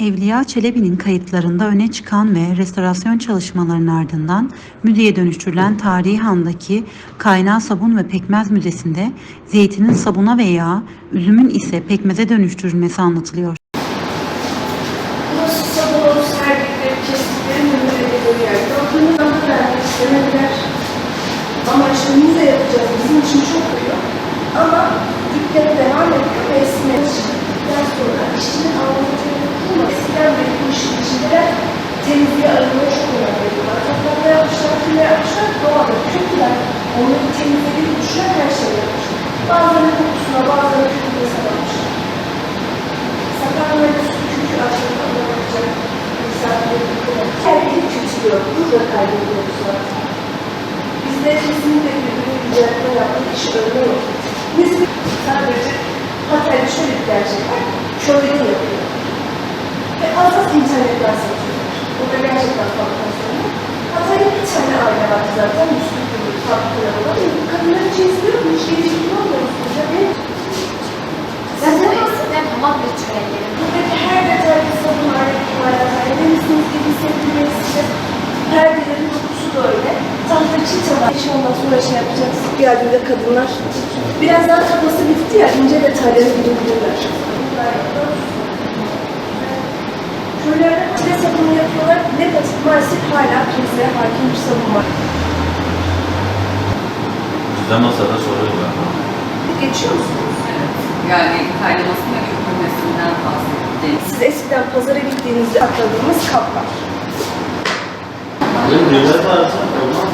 Evliya Çelebi'nin kayıtlarında öne çıkan ve restorasyon çalışmalarının ardından müzeye dönüştürülen Tarihi Han'daki Kaynağı Sabun ve Pekmez Müzesi'nde zeytinin sabuna ve yağa, üzümün ise pekmeze dönüştürülmesi anlatılıyor. Ama işte müze yapacağız. Bizim için çok uyuyor. Ama dükkanı devam ediyor ve esine çıktıktan sonra işçinin ama eskiden beri bu işin içindeler temizliğe arınmaya çok önem veriyorlar. Toplamda yapmışlar, kime yapmışlar, doğada kötüler. Onları temizlediğini düşünen her şeyi yapmışlar. Bazıları kokusuna, bazıları kötüye salamışlar. Sakarları çünkü aslında anlamayacak yıkılır. Her biri küçülüyor. Burada kaybediyoruz zaten. Bizde kesinlikle birbirini yüceltme yapmak işi önüne yok. Biz sadece Hatay'da şöyle bir gerçek var. Köyde yapıyor. Ve az az internetten satıyorlar. O da gerçekten fabrikasyonu. Hatay'da bir tane aile vardı zaten. Müslüm kurulu, fabrikalarında. Kadınlar için izliyorum. Hiç gelişim olmuyorsunuz. Ya benim Zaten eskiden hamak ritüelleri. Buradaki her detaylı sabun aleti var. Temizliğiniz gibi sevdiğinizde perdelerin dokusu da öyle. Tahta çita var. Hiç ondan sonra şey yapacağız. Geldiğinde kadınlar biraz daha kafası bitti ya ince detaylara gidebilirler. Köylerde çile sabunu yapıyorlar. Negatif maalesef hala piyasaya hakim bir sabun var. Size masada soruyorlar. Geçiyor musunuz? Yani kaynamasını ve köpürmesinden bahsettik. Siz eskiden pazara gittiğinizde atladığınız kap var. Benim rüyet varsa olmaz.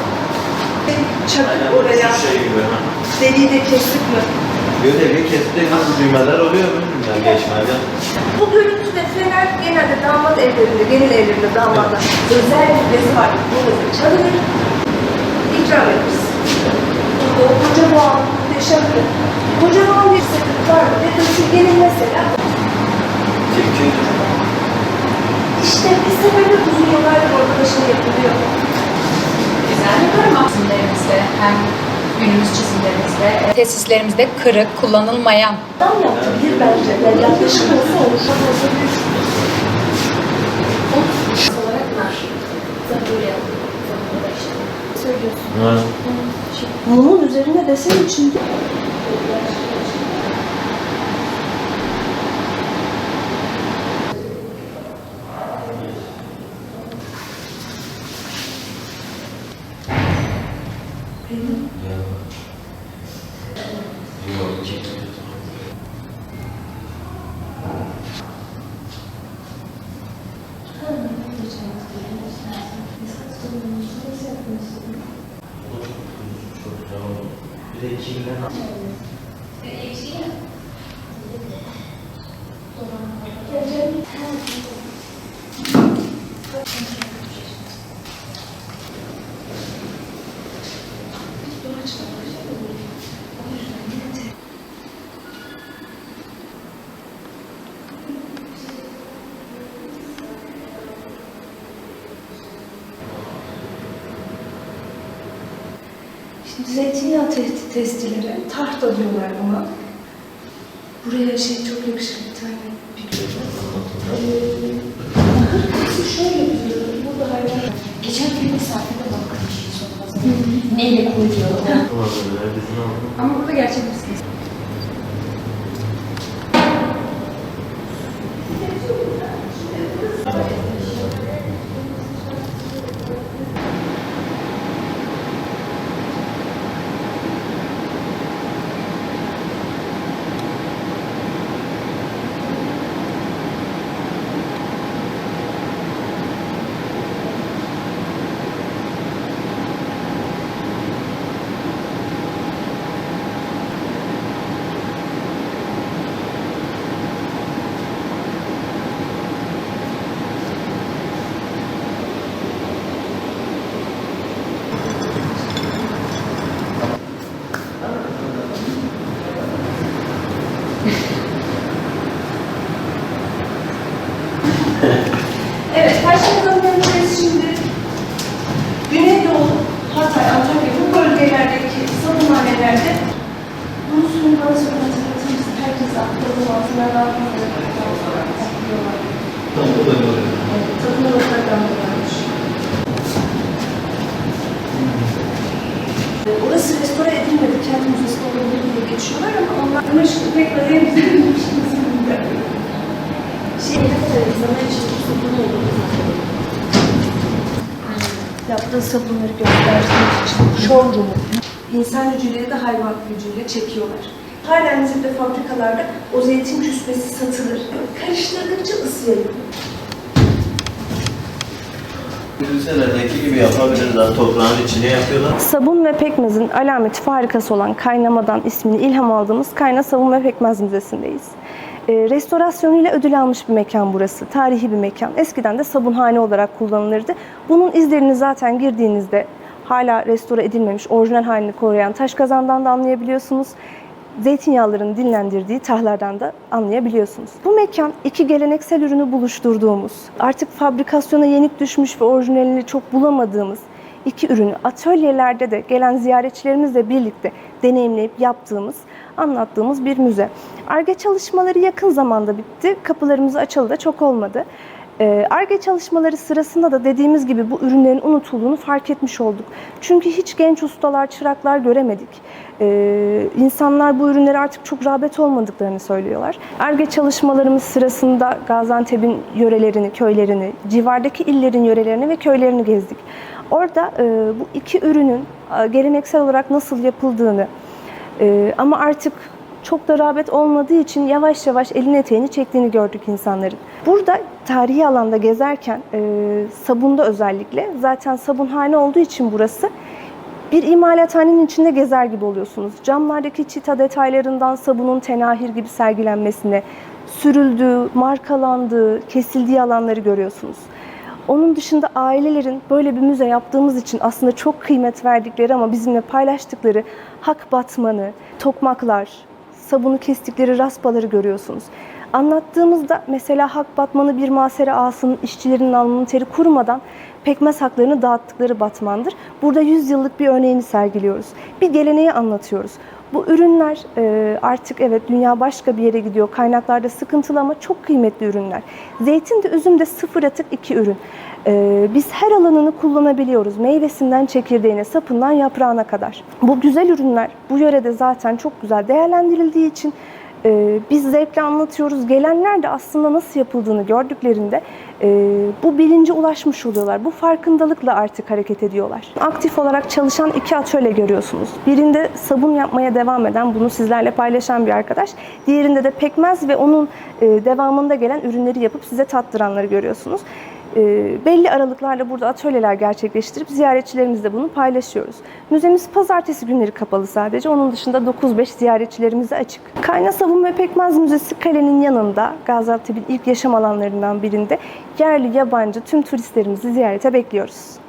Çakıp oraya şey gibi. ha. Deliği de kestik mi? Gödeli kesti nasıl düğmeler oluyor bilmiyorum ya geçmede. Bu görüntüde Fener genelde damat evlerinde, gelin evlerinde damatlar özel bir bezi var. Bu bezi çalınır, ikram ederiz. Burada o koca boğan, muhteşem bir bir sepet var mı? Ve dışı gelin mesela. Tilkidir. İşte bir sebeple uzun yıllardır orada da şey yapılıyor. Güzel yaparım çizimlerimizde hem günümüz çizimlerimizde, tesislerimizde kırık, kullanılmayan Adam yaptı bir bence. Yani yaklaşık olsa olur. Olsa bir olarak var. Böyle söylüyorsun. Mumun üzerine desen içinde. Yok, iki. Bir de içinden Şimdi zeytinyağı te- testileri, tahta diyorlar buna. Buraya şey çok yakışıklı bir tane biliyorum. Ee, şöyle duruyor. Burada hayvan. Geçen gün misafirde bir şey. Neyle koyuyor? Ama burada gerçek misiniz? Evet, karşımıza döneceğiz şimdi. Güneydoğu, Hatay, Antakya bu bölgelerdeki savunmalerde bunu sunumdan sonra hatırlatırız. Herkes aklının altına rahat bir Takım geçiyorlar ama onlar şimdi pek öğrenebilmiş Şey ne kadar insanlar için bu sabun oldu. Yaptığı sabunları göstermek için showroom'u insan gücüyle de hayvan gücüyle çekiyorlar. Halen bizim de fabrikalarda o zeytin küspesi satılır. Karıştırdıkça ısıya Ülselerdeki gibi yapabilirler. Toprağın içine yapıyorlar. Sabun ve pekmezin alameti farikası olan kaynamadan ismini ilham aldığımız Kayna Sabun ve Pekmez Müzesi'ndeyiz. Ee, restorasyonuyla ödül almış bir mekan burası. Tarihi bir mekan. Eskiden de sabunhane olarak kullanılırdı. Bunun izlerini zaten girdiğinizde hala restore edilmemiş, orijinal halini koruyan taş kazandan da anlayabiliyorsunuz. Zeytinyağlarını dinlendirdiği tahlardan da anlayabiliyorsunuz. Bu mekan iki geleneksel ürünü buluşturduğumuz, artık fabrikasyona yenik düşmüş ve orijinalini çok bulamadığımız iki ürünü atölyelerde de gelen ziyaretçilerimizle birlikte deneyimleyip yaptığımız, anlattığımız bir müze. Arge çalışmaları yakın zamanda bitti. Kapılarımızı açalı da çok olmadı. Arge çalışmaları sırasında da dediğimiz gibi bu ürünlerin unutulduğunu fark etmiş olduk. Çünkü hiç genç ustalar, çıraklar göremedik. Ee, insanlar bu ürünlere artık çok rağbet olmadıklarını söylüyorlar. Arge çalışmalarımız sırasında Gaziantep'in yörelerini, köylerini, civardaki illerin yörelerini ve köylerini gezdik. Orada e, bu iki ürünün e, geleneksel olarak nasıl yapıldığını e, ama artık çok da rağbet olmadığı için yavaş yavaş elin eteğini çektiğini gördük insanların. Burada tarihi alanda gezerken e, sabunda özellikle zaten sabunhane olduğu için burası bir imalathanenin içinde gezer gibi oluyorsunuz. Camlardaki çita detaylarından sabunun tenahir gibi sergilenmesine, sürüldüğü, markalandığı, kesildiği alanları görüyorsunuz. Onun dışında ailelerin böyle bir müze yaptığımız için aslında çok kıymet verdikleri ama bizimle paylaştıkları hak batmanı, tokmaklar, sabunu kestikleri raspaları görüyorsunuz. Anlattığımızda mesela hak batmanı bir masere ağasının işçilerinin alnının teri kurumadan pekmez haklarını dağıttıkları batmandır. Burada 100 yıllık bir örneğini sergiliyoruz. Bir geleneği anlatıyoruz. Bu ürünler e, artık evet dünya başka bir yere gidiyor. Kaynaklarda sıkıntılı ama çok kıymetli ürünler. Zeytin de üzüm de sıfır atık iki ürün. E, Biz her alanını kullanabiliyoruz. Meyvesinden çekirdeğine, sapından yaprağına kadar. Bu güzel ürünler bu yörede zaten çok güzel değerlendirildiği için e, biz zevkle anlatıyoruz. Gelenler de aslında nasıl yapıldığını gördüklerinde e, bu bilince ulaşmış oluyorlar. Bu farkındalıkla artık hareket ediyorlar. Aktif olarak çalışan iki atölye görüyorsunuz. Birinde sabun yapmaya devam eden, bunu sizlerle paylaşan bir arkadaş. Diğerinde de pekmez ve onun e, devamında gelen ürünleri yapıp size tattıranları görüyorsunuz. E, belli aralıklarla burada atölyeler gerçekleştirip ziyaretçilerimizle bunu paylaşıyoruz. Müzemiz pazartesi günleri kapalı sadece. Onun dışında 9-5 ziyaretçilerimize açık. Kayna Sabun ve Pekmez Müzesi kalenin yanında Gaziantep'in ilk yaşam alanlarından birinde yerli yabancı tüm turistlerimizi ziyarete bekliyoruz.